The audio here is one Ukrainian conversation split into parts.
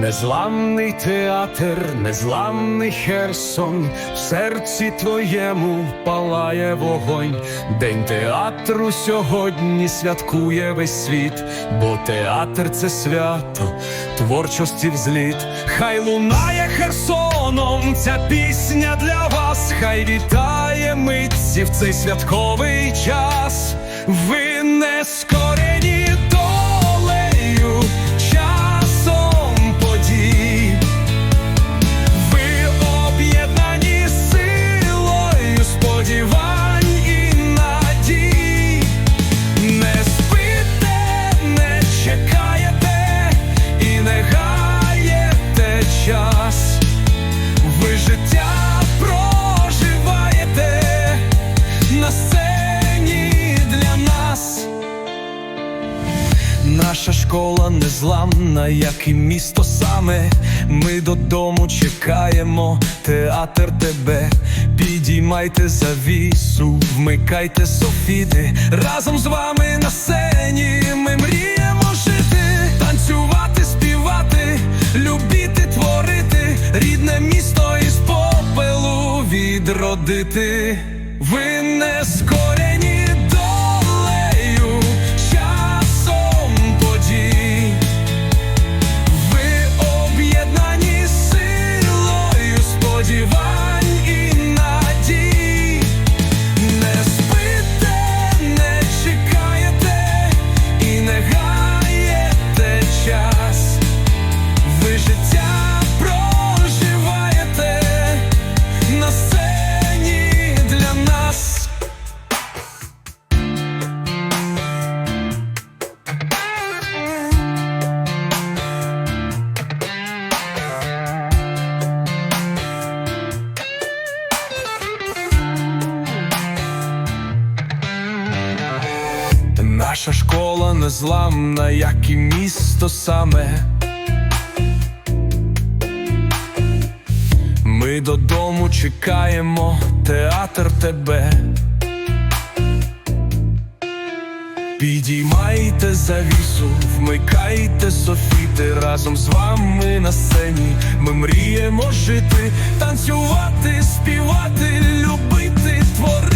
Незламний театр, незламний Херсон, в серці твоєму палає вогонь. День театру сьогодні святкує весь світ, бо театр це свято, творчості взліт. Хай лунає Херсоном ця пісня для вас, хай вітає митці в цей святковий час. Ви не скорені школа незламна, як і місто саме. Ми додому чекаємо, театр тебе. Підіймайте завісу, вмикайте софіти. Разом з вами на сцені ми мріємо жити, танцювати, співати, любити, творити, рідне місто із попелу відродити. Ви Наша школа незламна, як і місто саме. Ми додому чекаємо, театр тебе. Підіймайте завісу, вмикайте софіти разом з вами на сцені. Ми мріємо жити, танцювати, співати, любити, творити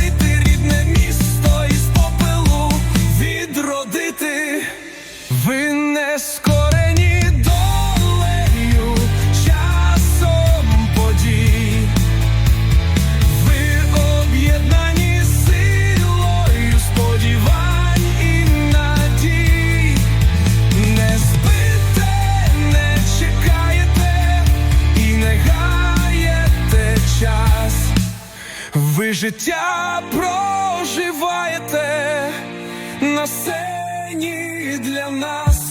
Ви життя проживаєте на сцені для нас.